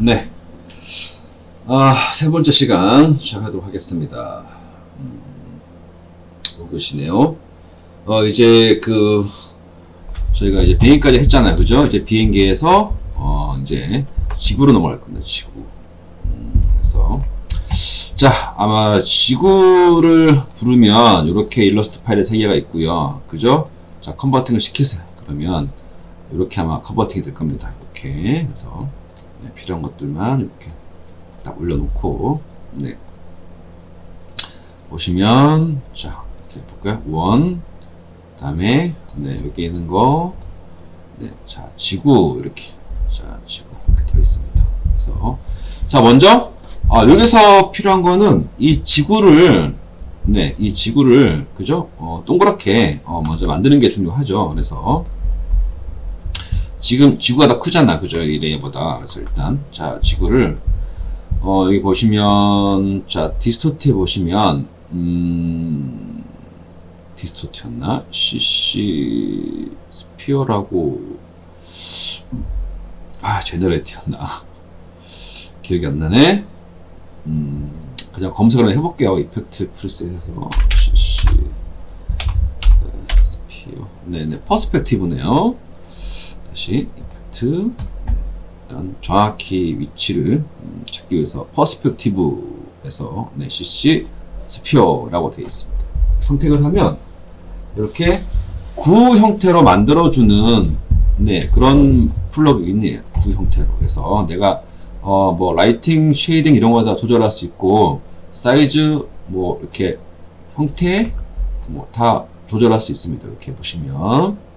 네. 아, 세 번째 시간 시작하도록 하겠습니다. 음, 오것이네요. 어, 이제 그, 저희가 이제 비행기까지 했잖아요. 그죠? 이제 비행기에서, 어, 이제 지구로 넘어갈 겁니다. 지구. 음, 그래서. 자, 아마 지구를 부르면 이렇게 일러스트 파일에 세 개가 있고요. 그죠? 자, 컨버팅을 시키세요. 그러면 이렇게 아마 컨버팅이 될 겁니다. 이렇게. 네, 필요한 것들만 이렇게 딱 올려놓고 네. 보시면 자 이렇게 볼까요? 원 다음에 네 여기 있는 거네자 지구 이렇게. 자 지구 이렇게 되어 있습니다. 그래서 자 먼저 아 여기서 필요한 거는 이 지구를 네 이 지구를 그죠? 어, 동그랗게 어, 먼저 만드는 게 중요하죠. 그래서 지금 지구가 더 크잖아 그죠? 이 레이어보다. 그래서 일단 자 지구를 어 여기 보시면 자 디스토트에 보시면 음 디스토트였나? CC 스피어라고 아 제너레이트였나? 기억이 안 나네. 음 그냥 검색을 해볼게요. 이펙트 프리셋에서 CC 스피어. 네네 퍼스펙티브네요 다시 네, 일단 정확히 위치를 음, 찾기 위해서 퍼스펙티브에서 네, CC 스피어라고 되어 있습니다. 선택을 하면 이렇게 구 형태로 만들어주는 네, 그런 플러그가 있네요. 구 형태로. 그래서 내가 어, 뭐 라이팅, 쉐이딩 이런 거 다 조절할 수 있고 사이즈 뭐 이렇게 형태 뭐 다 조절할 수 있습니다. 이렇게 보시면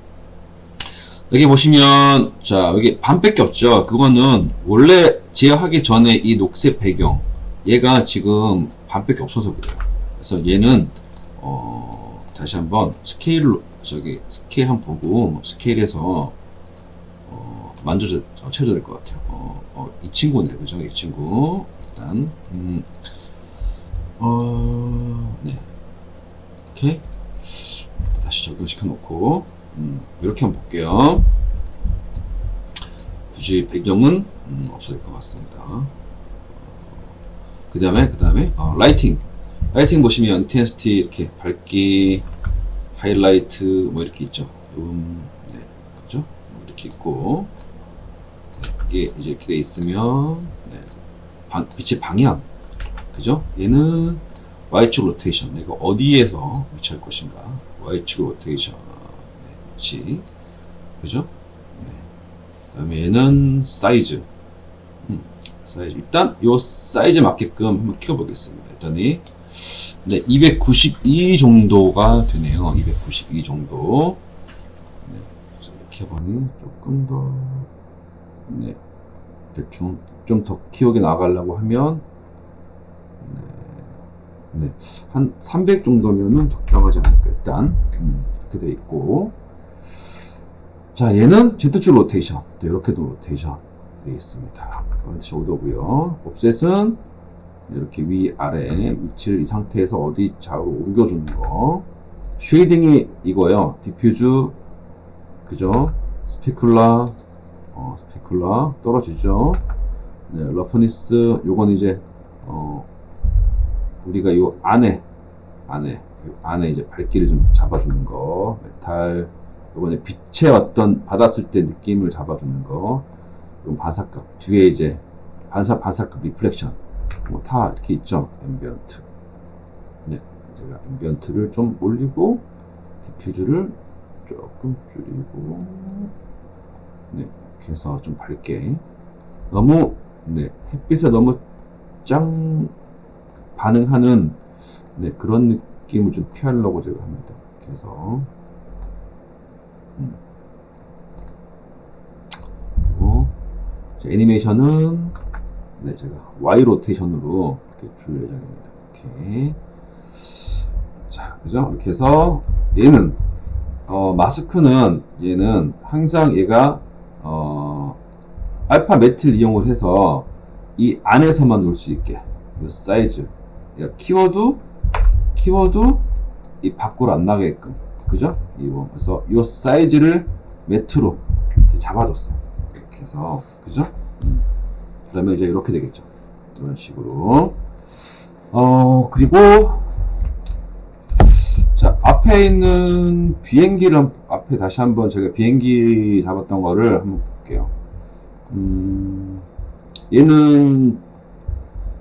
여기 보시면 자 여기 반밖에 없죠. 그거는 원래 제어하기 전에 이 녹색 배경 얘가 지금 반밖에 없어서 그래요. 그래서 얘는 어 다시 한번 스케일로 저기 스케일 한번 보고 스케일에서 어 만져줘 어, 채워야 될 것 같아요. 어, 어, 이 친구네. 그죠? 이 친구. 일단 음, 어네. 오케이. 다시 적용시켜 놓고 음, 이렇게 한번 볼게요. 굳이 배경은 음, 없을 것 같습니다. 그 다음에 그 다음에 어, 라이팅 라이팅 보시면 인텐시티 이렇게 밝기 하이라이트 뭐 이렇게 있죠. 음, 네, 그죠? 뭐 이렇게 있고 네, 이게 이렇게 돼 있으면 네, 방, 빛의 방향 그죠? 얘는 Y축 로테이션 내가 어디에서 위치할 것인가 Y축 로테이션 네, 위치 그죠? 네. 그 다음에 얘는 사이즈 음, 사이즈 일단 요 사이즈 맞게끔 한번 키워보겠습니다. 일단이 네, 292 정도가 되네요. 292 정도. 네, 그래서 이렇게 보니 조금 더, 네, 대충 좀 더 키우게 나가려고 하면, 네, 네, 한 300 정도면은 적당하지 않을까. 일단, 음, 이렇게 돼 있고. 자, 얘는 Z축 로테이션. 또 이렇게도 로테이션 되어 있습니다. 그런데 오더고요. 옵셋은 이렇게 위 아래 위치를 이 상태에서 어디 좌우로 옮겨주는 거. 쉐이딩이 이거요. 디퓨즈 그죠? 스피큘라 어, 스피큘라 떨어지죠. 네, 러프니스 요건 이제 어 우리가 요 안에 안에 요 안에 이제 밝기를 좀 잡아주는 거 메탈 요번에 빛의 어떤 받았을 때 느낌을 잡아주는 거. 이건 반사값 뒤에 이제 반사 반사값 리플렉션. 뭐 다 이렇게 있죠. 앰비언트. 네 제가 앰비언트를 좀 올리고 디퓨즈를 조금 줄이고. 네 이렇게 해서 좀 밝게. 너무 네 햇빛에 너무 짱 반응하는 네 그런 느낌을 좀 피하려고 제가 합니다. 그래서 음. 그리고 애니메이션은 네 제가 Y 로테이션으로 이렇게 줄 예정입니다. 이렇게 자 그죠? 이렇게 해서 얘는 어 마스크는 얘는 항상 얘가 어 알파 매트를 이용을 해서 이 안에서만 놀 수 있게. 이 사이즈. 키워드 키워드 이 밖으로 안 나게끔 그죠? 이거 그래서 이 사이즈를 매트로 이렇게 잡아줬어요. 이렇게 해서 그죠? 음. 그러면 이제 이렇게 되겠죠. 이런 식으로. 어, 그리고, 자, 앞에 있는 비행기를, 한- 앞에 다시 한번 제가 비행기 잡았던 거를 한번 볼게요. 음, 얘는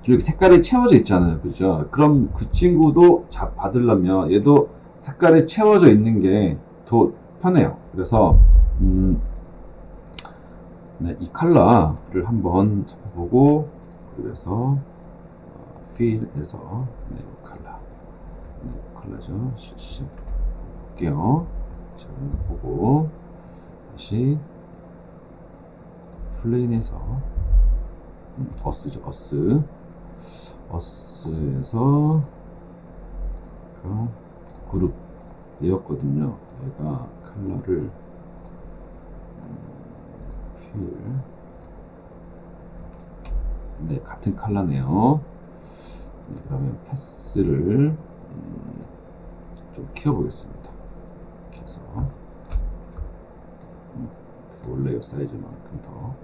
저기 색깔이 채워져 있잖아요. 그죠? 그럼 그 친구도 잡, 받으려면 얘도 색깔이 채워져 있는 게 더 편해요. 그래서, 음, 네, 이 컬러를 한번 잡아보고, 그래서, 필에서, 네, 이 컬러. 네, 컬러죠. 시시 볼게요. 자, 보고, 다시, 플레인에서, 음, 어스죠, 어스. 어스에서, 그, 그룹, 얘였거든요. 얘가 컬러를, 필. 네, 같은 컬러네요. 네, 그러면 패스를 음, 좀 키워보겠습니다. 해서 음, 그래서 원래 이 사이즈만큼 더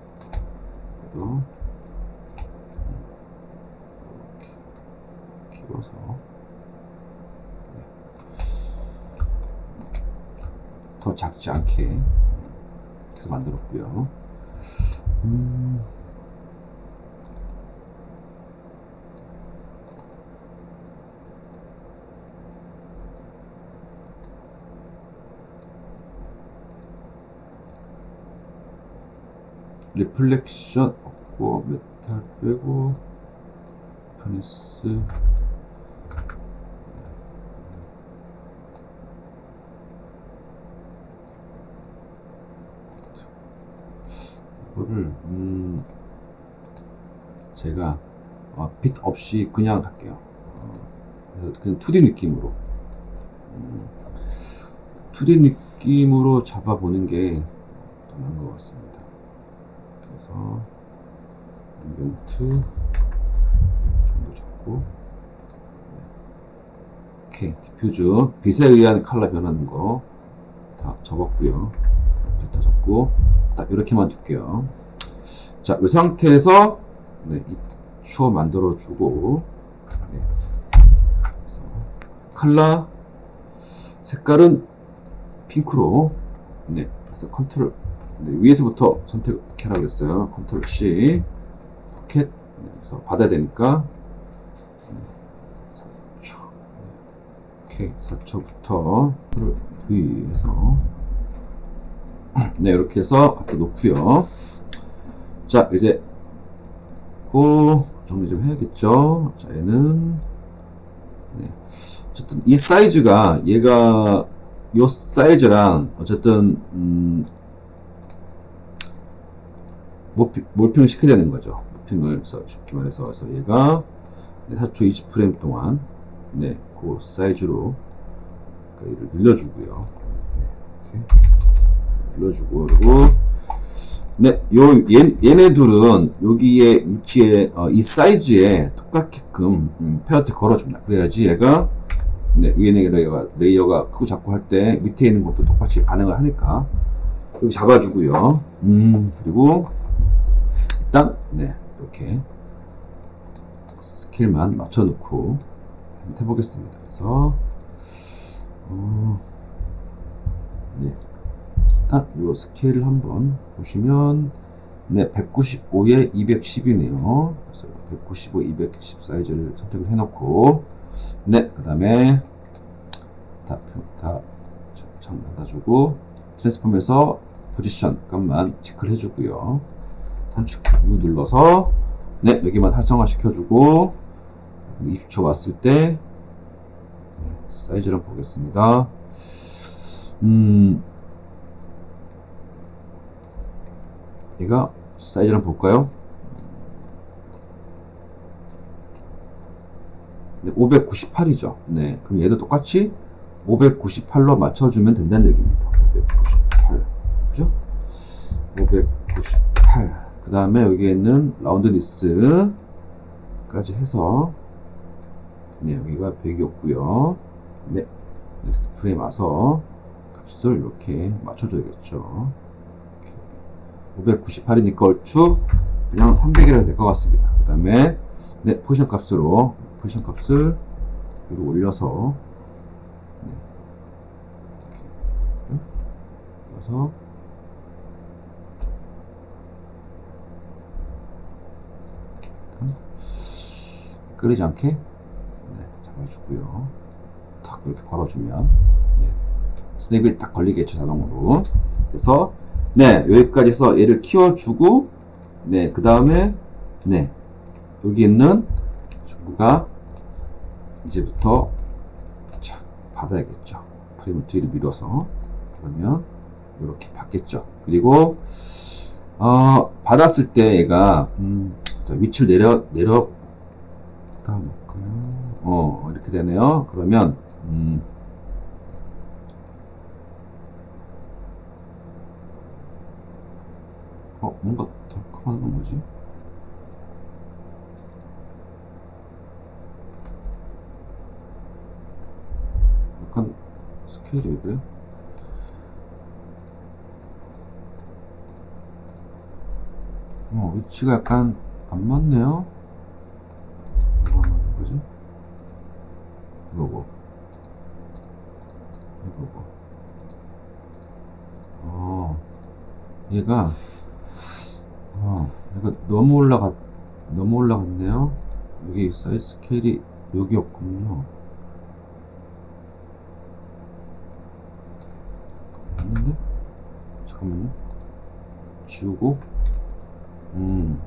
그래도 음, 이렇게 키워서 네. 더 작지 않게 해서 만들었고요. 음, 리플렉션 없고 메탈 빼고 페니스 이거를 음 제가 어, 빛 없이 그냥 할게요. 어, 그래서 그냥 2D 느낌으로. 음, 2D 느낌으로 잡아보는 게더 나은 것 같습니다. 그래서 잡고 오케이. 디퓨즈 빛에 의한 컬러 변하는 거다 적었고요. 다 적고 딱 이렇게만 둘게요 자 이 상태에서 네, 이 추어 만들어 주고 네. 컬러 색깔은 핑크로 네 그래서 컨트롤 네, 위에서부터 선택하라고 그랬어요. 컨트롤 C 포켓 네, 그래서 받아야 되니까 네, 4초 오케이 4초부터 V에서 네 이렇게 해서 갖다 놓고요. 자 이제 고 정리 좀 해야겠죠. 자 얘는 네. 어쨌든 이 사이즈가 얘가 요 사이즈랑 어쨌든 음, 몰핑, 몰핑을 시켜야 되는 거죠. 몰핑을 쉽게 말해서 그래서 얘가 네, 4초 20프레임 동안 네, 그 사이즈로 그러니까 얘를 늘려주고요. 네, 늘려주고 그리고 네, 요 얘, 얘네 둘은 여기에 위치에 어, 이 사이즈에 똑같게끔 음, 페어트 걸어줍니다. 그래야지 얘가 네, 위에 레이어가 레이어가 크고 작고 할 때 밑에 있는 것도 똑같이 반응을 하니까 여기 잡아주고요. 음 그리고 일단 네 이렇게 스킬만 맞춰놓고 해보겠습니다. 그래서 어, 네 일단 이 스케일을 한번 보시면 네 195에 210이네요. 그래서 195, 210 사이즈를 선택을 해놓고 네그 다음에 다, 다장 닫아주고 트랜스폼에서 포지션 값만 체크를 해주고요. 단축 U 눌러서 네 여기만 활성화 시켜주고 20초 왔을 때 네, 사이즈를 보겠습니다. 음 얘가 사이즈를 볼까요? 네, 598이죠. 네, 그럼 얘도 똑같이 598로 맞춰주면 된다는 얘기입니다. 598. 그죠? 598. 그 다음에 여기에 있는 라운드 니스까지 해서, 네, 여기가 100이었고요 네, 넥스트 프레임 와서 값을 이렇게 맞춰줘야겠죠. 598이 니까 얼추 그냥 300이라 될 것 같습니다. 그 다음에, 네, 포지션 값으로, 포지션 값을 위로 올려서, 네. 이렇게. 올려서, 일단, 끓이지 않게, 네, 잡아주고요. 탁 이렇게 걸어주면, 네. 스냅이 딱 걸리겠죠, 자동으로. 그래서, 네, 여기까지 해서 얘를 키워주고, 네, 그 다음에, 네, 여기 있는 중구가 이제부터, 자, 받아야겠죠. 프레임을 뒤로 밀어서. 그러면, 이렇게 받겠죠. 그리고, 어, 받았을 때 얘가, 음, 자, 위치를 내려, 내려, 다 놓을까요? 어, 이렇게 되네요. 그러면, 음, 어, 뭔가 덜컥하는 건 뭐지? 약간 스케일이 왜 그래? 어, 위치가 약간 안 맞네요? 뭐가 안 맞는 거지? 이거고. 이거고. 어, 얘가 어, 이거 너무 올라갔, 너무 올라갔네요. 여기 사이즈 스케일이 여기였군요. 맞는데? 잠깐만요. 지우고, 음.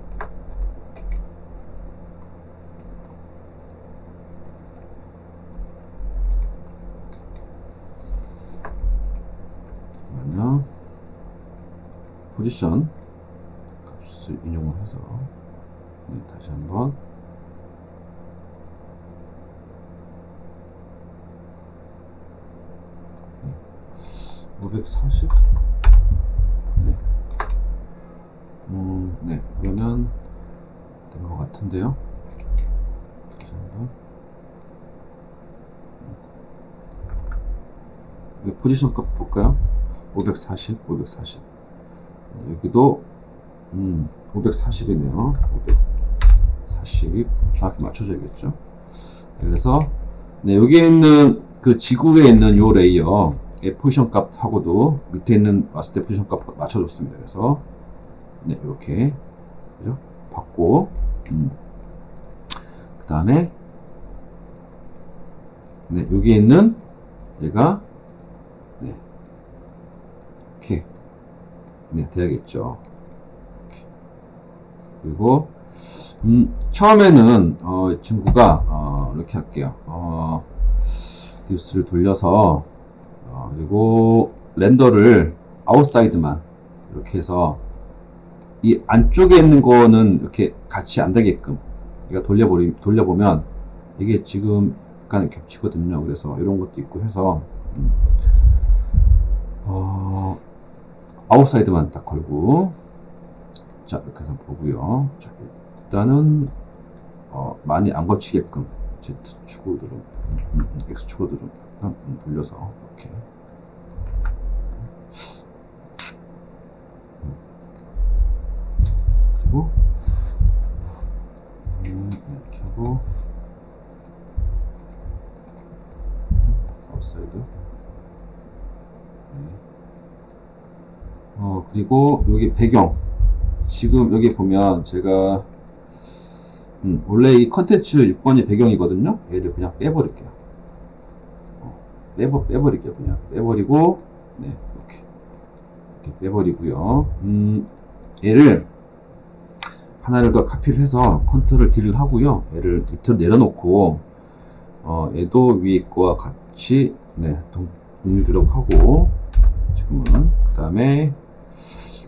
잠깐만요. 포지션. 값을 인용을 해서. 네, 다시 한번. 네, 540 네. 음, 네, 그러면 된 것 같은데요. 다시 한번. 여기 포지션 값 볼까요? 540, 540 네, 여기도 음, 540이네요. 540. 정확히 맞춰줘야겠죠. 네, 그래서, 네, 여기에 있는 그 지구에 있는 요 레이어, 의 포지션 값하고도 밑에 있는 왔을 때 포지션 값 맞춰줬습니다. 그래서, 네, 이렇게, 그죠? 받고, 음. 그 다음에, 네, 여기에 있는 얘가, 네, 이렇게, 네, 돼야겠죠. 그리고 음, 처음에는 어, 이 친구가 어, 이렇게 할게요. 어, 딥스를 돌려서 어, 그리고 렌더를 아웃사이드만 이렇게 해서 이 안쪽에 있는 거는 이렇게 같이 안 되게끔 이가 돌려버리 돌려보면 이게 지금 약간 겹치거든요. 그래서 이런 것도 있고 해서 음, 어, 아웃사이드만 딱 걸고 자, 이렇게 해서 보고요. 자, 일단은, 어, 많이 안 거치게끔, Z축으로도 좀, 음, 음, X축으로도 좀 약간 음, 돌려서, 이렇게. 음. 그리고, 음, 이렇게 하고, 아웃사이드. 네. 어, 그리고 여기 배경. 지금 여기 보면 제가 음, 원래 이 컨텐츠 6번이 배경이거든요. 얘를 그냥 빼버릴게요. 어, 빼버, 빼버릴게요. 그냥 빼버리고 네 이렇게 이렇게 빼버리고요. 음, 얘를 하나를 더 카피를 해서 컨트롤 D를 하고요. 얘를 밑으로 내려놓고 어, 얘도 위에 거와 같이 네 동일주라고 하고 지금은 그 다음에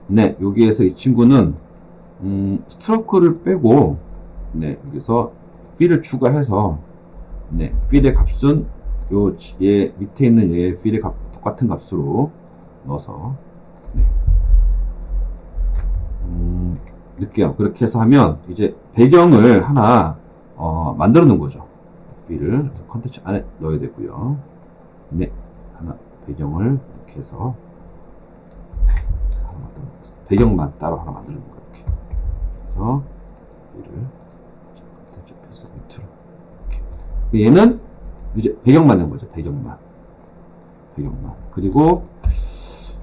네, 여기에서 이 친구는 음, 스트로크를 빼고 네, 여기서 필을 추가해서 네, 필의 값은 요 얘 밑에 있는 얘 필의 값 똑같은 값으로 넣어서 네. 음, 넣게요. 그렇게 해서 하면 이제 배경을 하나 어, 만들어 놓은 거죠. 필을 컨텐츠 안에 넣어야 되고요. 네, 하나 배경을 이렇게 해서 배경만 따로 하나 만드는 거예요. 이렇게. 그래서 얘를 자, 컨텐츠 패스 밑으로 이렇게. 얘는 이제 배경만 된 거죠. 배경만. 배경만. 그리고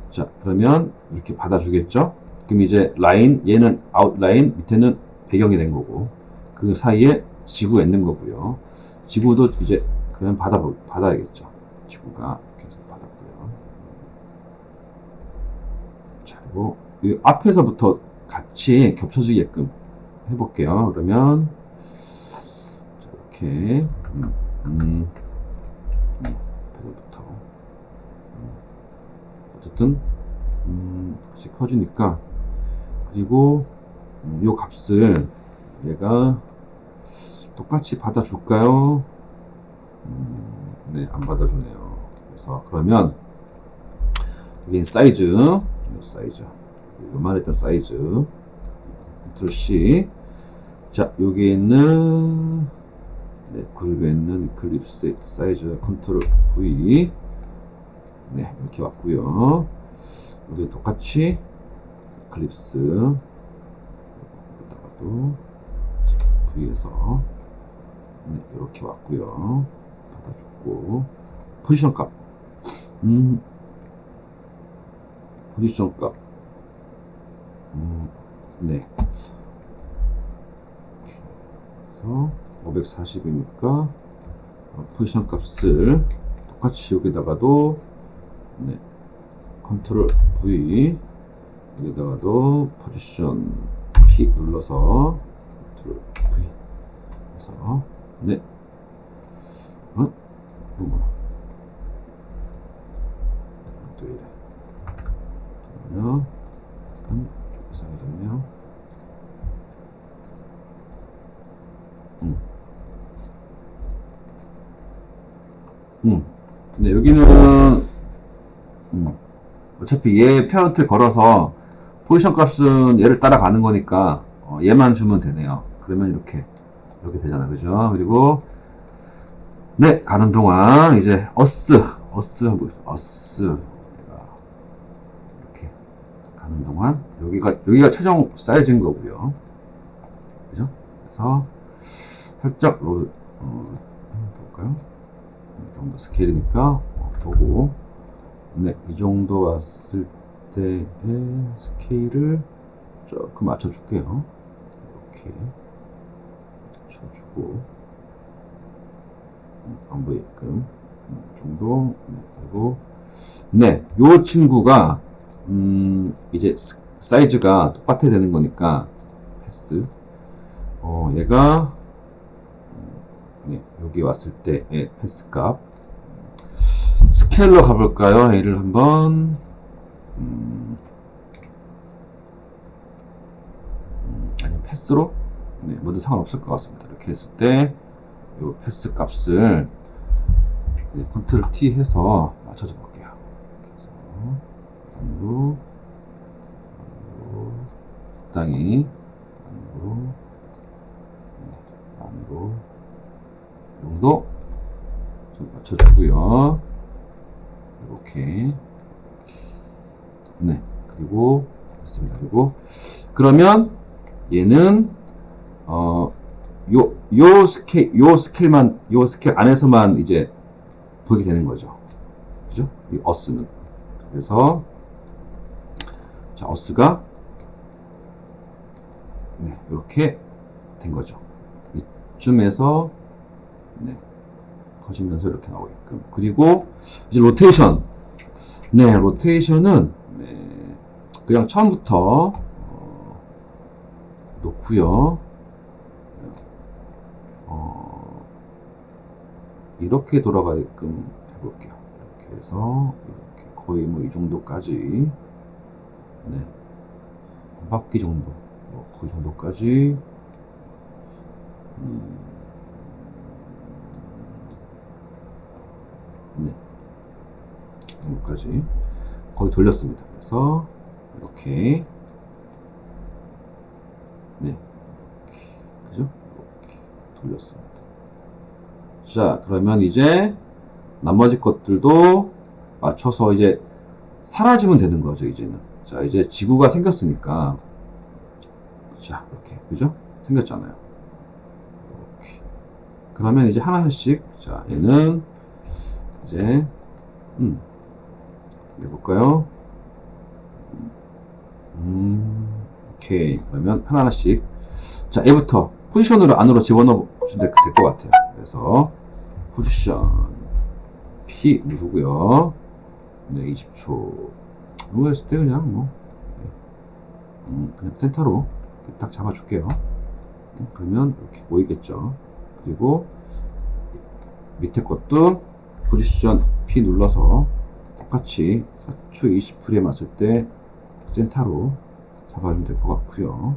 자 그러면 이렇게 받아주겠죠. 그럼 이제 라인 얘는 아웃라인 밑에는 배경이 된 거고 그 사이에 지구가 있는 거고요. 지구도 이제 그러면 받아 받아야겠죠. 지구가 이렇게 받았고요. 자 그리고 이 앞에서부터 같이 겹쳐지게끔 해볼게요. 그러면 자 이렇게 음, 음, 음, 앞에서부터 음, 어쨌든 음, 같이 커지니까 그리고 음, 요 값을 얘가 똑같이 받아줄까요? 음, 네, 안 받아주네요. 그래서 그러면 여기 사이즈, 요 사이즈, 요만했던 사이즈, 컨트롤 C. 자, 여기 있는 네, 그룹에 있는 클립스 사이즈 컨트롤 V. 네, 이렇게 왔고요. 여기 똑같이 클립스 여기다가도 V에서 네, 이렇게 왔고요. 받아줬고 포지션 값, 음, 포지션 값, 음, 네. 그래서 540이니까 포지션 값을 똑같이 여기다가도 네, 컨트롤 V 여기다가도 포지션 P 눌러서 컨트롤 V 해서 네 어? 뭐야 또 이래 그러면 약간 좀 이상해졌네요 음. 음. 네 여기는 음. 어차피 얘 페어런트 걸어서 포지션 값은 얘를 따라가는 거니까 어, 얘만 주면 되네요. 그러면 이렇게 이렇게 되잖아, 그죠? 그리고 네 가는 동안 이제 어스 어스. 어스 이렇게 가는 동안 여기가 여기가 최종 사이즈인 거고요. 그죠? 그래서 살짝 로, 어, 볼까요? 이 정도 스케일이니까 어, 보고 네, 이 정도 왔을 때의 스케일을 조금 맞춰줄게요. 이렇게 맞춰주고 음, 안 보이게끔 음, 이 정도. 네, 그리고 네, 요 친구가 음, 이제 스- 사이즈가 똑같아야 되는 거니까 패스. 어, 얘가 음, 네, 여기 왔을 때의 패스 값 스케일로 가볼까요? 얘를 한번 음, 음, 아니면 패스로 네, 모두 상관없을 것 같습니다. 이렇게 했을 때 이 패스 값을 네, 컨트롤 T 해서 맞춰줘 볼게요. 해서 안으로 안으로 적당히 안으로 네, 안으로 이 정도 좀 맞춰주고요. 이렇게. 네 그리고 됐습니다. 그리고 그러면 얘는 어 요 요 스케일 요 스케일만 요 스케일 안에서만 이제 보게 되는 거죠. 그죠? 이 어스는. 그래서 자 어스가 네 이렇게 된 거죠. 이쯤에서 네 커지면서 이렇게 나오게끔. 그리고 이제 로테이션. 네 로테이션은 네, 그냥 처음부터 어, 놓고요. 어, 이렇게 돌아가게끔 해볼게요. 이렇게 해서 이렇게 거의 뭐 이 정도까지. 네, 한 바퀴 정도. 뭐 거의 정도까지. 네. 여기까지 거의 돌렸습니다. 그래서 이렇게 네, 이렇게 그죠? 이렇게 돌렸습니다. 자, 그러면 이제 나머지 것들도 맞춰서 이제 사라지면 되는 거죠. 이제는 자, 이제 지구가 생겼으니까 자, 이렇게. 그죠? 생겼잖아요. 이렇게. 그러면 이제 하나씩, 자, 얘는, 이제, 음, 해볼까요? 음, 오케이. 그러면 하나하나씩. 자, 얘부터 포지션으로 안으로 집어넣으면 될 것 같아요. 그래서, 포지션, P 누르고요. 네, 20초. 이거 했을 때 그냥 뭐, 네. 음, 그냥 센터로 딱 잡아줄게요. 음, 그러면 이렇게 보이겠죠. 그리고 밑에 것도 포지션 P 눌러서 똑같이 4초 20프레임 왔을 때 센터로 잡아주면 될 것 같고요.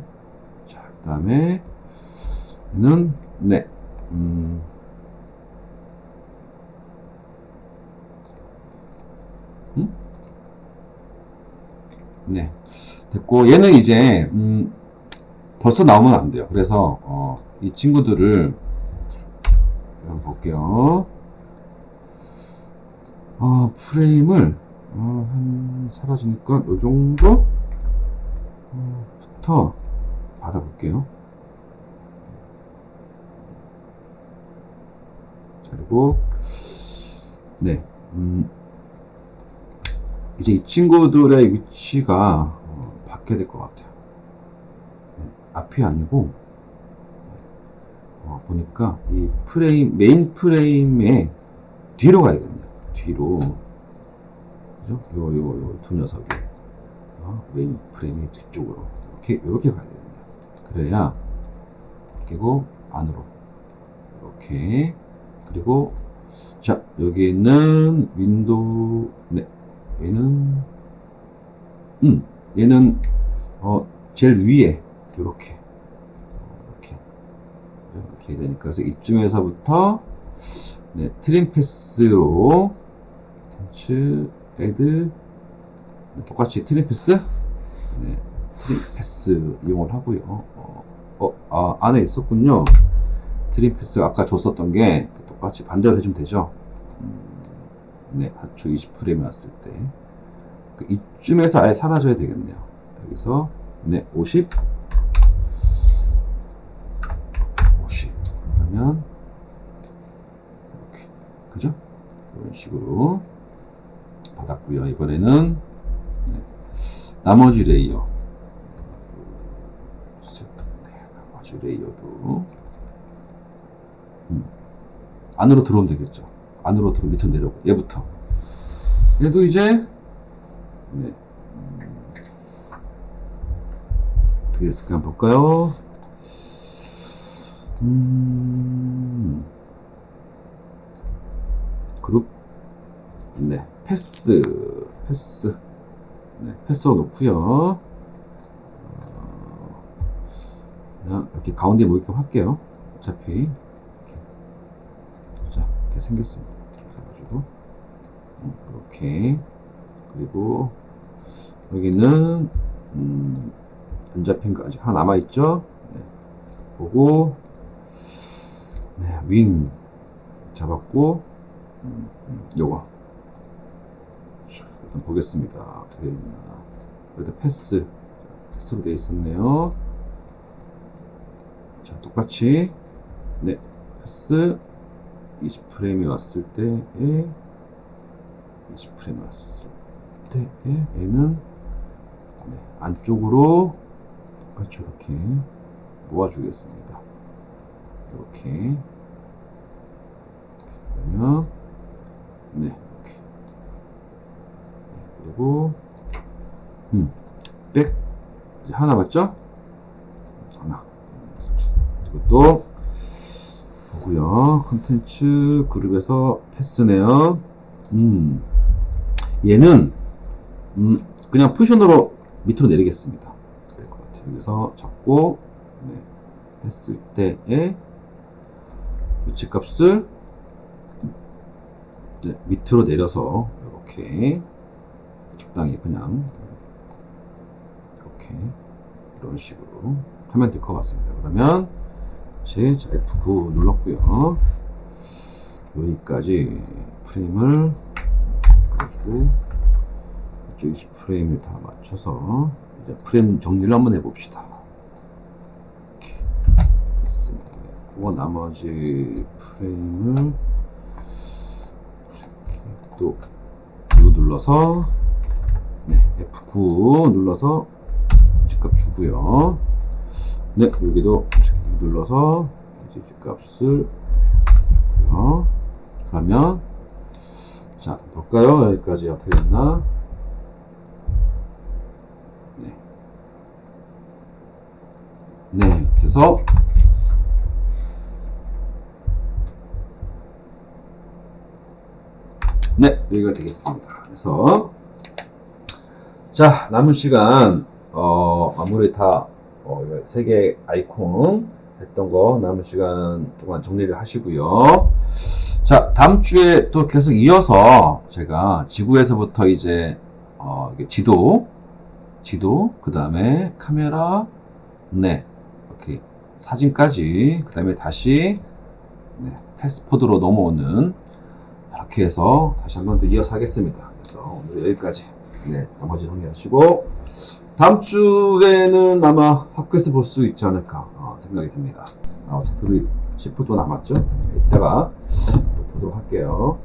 자, 그 다음에 얘는 네, 음, 음? 네, 됐고 얘는 이제 음, 벌써 나오면 안 돼요. 그래서 어, 이 친구들을 볼게요. 어, 프레임을 어, 한 사라지니까 요 정도 어, 부터 받아볼게요. 자, 그리고 네, 음, 이제 이 친구들의 위치가 어, 바뀌어야 될 것 같아요. 네, 앞이 아니고 어, 보니까 이 프레임 메인 프레임의 뒤로 가야겠네요. 뒤로. 그죠? 요 요 요 두 녀석이. 어, 메인 프레임의 뒤쪽으로. 이렇게 이렇게 가야 되겠네요. 그래야 그리고 안으로. 이렇게. 그리고 자 여기 있는 윈도우 네. 얘는 음 얘는 어 제일 위에. 이렇게. 이렇게. 이렇게 되니까 그래서 이쯤에서부터 네 트림 패스로 텐 츠 애드 네, 똑같이 트림 패스 네 트림 패스 이용을 하고요 어, 어, 아, 안에 있었군요 트림 패스 아까 줬었던 게 똑같이 반대로 해주면 되죠 네, 4초 20프레임이 왔을 때. 그 이쯤에서 아예 사라져야 되겠네요. 여기서, 네, 50. 50. 그러면, 이렇게. 그죠? 이런 식으로 받았고요 이번에는, 네, 나머지 레이어. 네, 나머지 레이어도, 음, 안으로 들어오면 되겠죠. 안으로 들어 밑으로 내려오고. 얘부터. 얘도 이제 네. 음, 어떻게 됐을까 한번 볼까요? 음. 그룹. 네. 패스. 패스 네 패스로 놓고요 어, 그냥 이렇게 가운데 모이게 할게요 어차피 이렇게 생겼습니다. 그래가지고 음, 이렇게 그리고 여기는 음, 안 잡힌 거 아직 하나 남아 있죠. 네. 보고 네, 윙 잡았고 음, 음, 요거 자, 일단 보겠습니다. 어떻게 있나 여기다 패스 패스로 되어 있었네요. 자 똑같이 네 패스 20프레임이 왔을 때에 20프레임이 왔을 때에 얘는 네, 안쪽으로 똑같이 이렇게 모아주겠습니다. 이렇게 그러면 네, 그리고 음 백 이제 하나 맞죠? 하나 이것도 보고요. 컨텐츠 그룹에서 패스네요. 음, 얘는 음, 그냥 포지션으로 밑으로 내리겠습니다. 될 것 같아요. 여기서 잡고 네, 했을 때에 위치 값을 네, 밑으로 내려서 이렇게 적당히 그냥 이렇게 이런 식으로 하면 될 것 같습니다. 그러면 다시 F9 눌렀고요. 여기까지 프레임을 그래가지고 이쪽 20프레임을 다 맞춰서 이제 프레임 정리를 한번 해봅시다. 되겠습니다. 그거 나머지 프레임을 또 U 눌러서 네 F9 눌러서 집값 주고요. 네 여기도 눌러서 이제 집값을 주고요. 그러면 자 볼까요? 여기까지 어떻게 됐나? 네. 네, 이렇게 해서 네, 여기가 되겠습니다. 그래서 자, 남은 시간 어, 아무리 다 어, 세개 아이콘 했던 거 남은 시간 동안 정리를 하시고요. 자, 다음 주에 또 계속 이어서 제가 지구에서부터 이제 어, 지도, 지도, 그 다음에 카메라, 네, 이렇게 사진까지, 그 다음에 다시 네, 패스포드로 넘어오는 이렇게 해서 다시 한 번 더 이어서 하겠습니다. 그래서 오늘 여기까지. 네, 나머지 정리하시고 다음 주에는 아마 학교에서 볼 수 있지 않을까 어, 생각이 듭니다. 아, 어차피 우리 10분 도 남았죠? 네, 이따가 또 보도록 할게요.